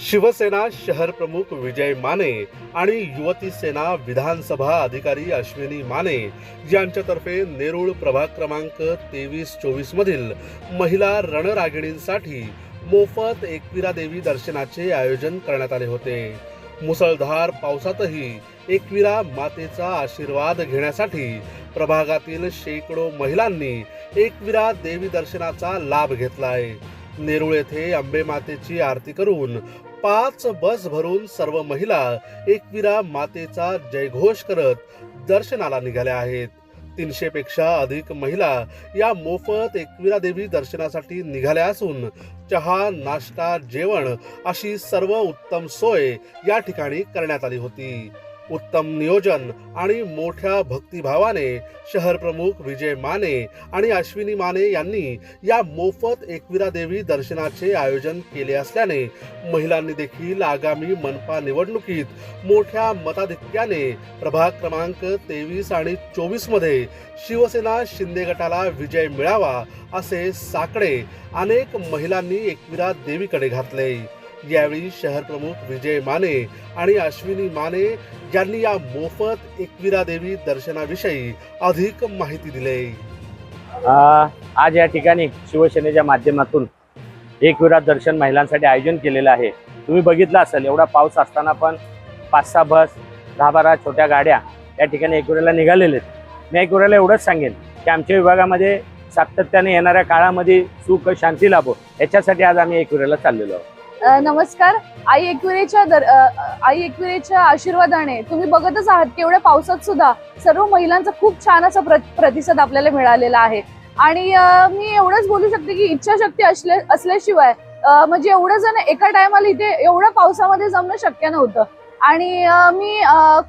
शिवसेना शहर प्रमुख विजय माने आणि युवती सेना विधानसभा अधिकारी अश्विनी माने यांच्यातर्फे नेरूळ प्रभाग क्रमांक तेवीस चोवीस मधील महिला रणरागिणींसाठी मोफत एकविरा देवी दर्शनाचे आयोजन करण्यात आले होते. मुसळधार पावसातही एकविरा मातेचा आशीर्वाद घेण्यासाठी प्रभागातील शेकडो महिलांनी एकविरा देवी दर्शनाचा लाभ घेतला आहे नेरूळ येथे आंबे मातेची आरती करून पाच बस भरून सर्व महिला एकविरा मातेचा जयघोष करत दर्शनाला निघाल्या आहेत. तीनशे पेक्षा अधिक महिला या मोफत एकविरा देवी दर्शनासाठी निघाल्या असून चहा नाश्ता जेवण अशी सर्व उत्तम सोय या ठिकाणी करण्यात आली होती. उत्तम नियोजन आणि मोठ्या भक्तिभावाने शहर प्रमुख विजय माने आणि अश्विनी माने यांनी या मोफत एकविरा देवी दर्शनाचे आयोजन केले असल्याने महिलांनी देखील आगामी मनपा निवडणुकीत मोठ्या मताधिक्याने प्रभाग क्रमांक तेवीस आणि चोवीसमध्ये शिवसेना शिंदे गटाला विजय मिळावा असे साकडे अनेक महिलांनी एकविरा देवीकडे घातले. यावेळी शहर प्रमुख विजय माने आणि अश्विनी माने यांनी या मोफत एकविरा देवी दर्शनाविषयी अधिक माहिती दिली. आज या ठिकाणी शिवसेनेच्या माध्यमातून एकविरा दर्शन महिलांसाठी आयोजन केलेलं आहे. तुम्ही बघितलं असेल एवढा पाऊस असताना पण पाच सहा बस दहा बारा छोट्या गाड्या या ठिकाणी एकविराला निघालेले आहेत. मी एकविराला एवढंच सांगेन की आमच्या विभागामध्ये सातत्याने येणाऱ्या काळामध्ये सुख शांती लाभो. याच्यासाठी आज आम्ही एकविराला चाललेलो आहोत. नमस्कार. आई एकविरेच्या दर आई एकविरेच्या आशीर्वादाने तुम्ही बघतच आहात केवढ्या पावसात सुद्धा सर्व महिलांचा खूप छान असा प्र- प्रतिसाद आपल्याला मिळालेला आहे. आणि मी एवढंच बोलू शकते की इच्छाशक्ती असल्या असल्याशिवाय म्हणजे एवढं जण एका टायमाला इथे एवढ्या पावसामध्ये जमणं शक्य नव्हतं. आणि मी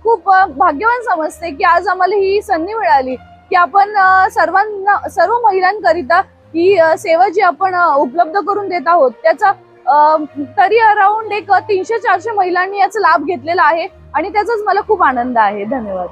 खूप भाग्यवान समजते की आज आम्हाला ही संधी मिळाली की आपण सर्वांना सर्व महिलांकरिता ही सेवा जी आपण उपलब्ध करून देत आहोत त्याचा तरी अराउंड एक तीनशे चारशे महिलांनी याचा लाभ घेतलेला आहे. आणि त्याचाच मला खूप आनंद आहे. धन्यवाद.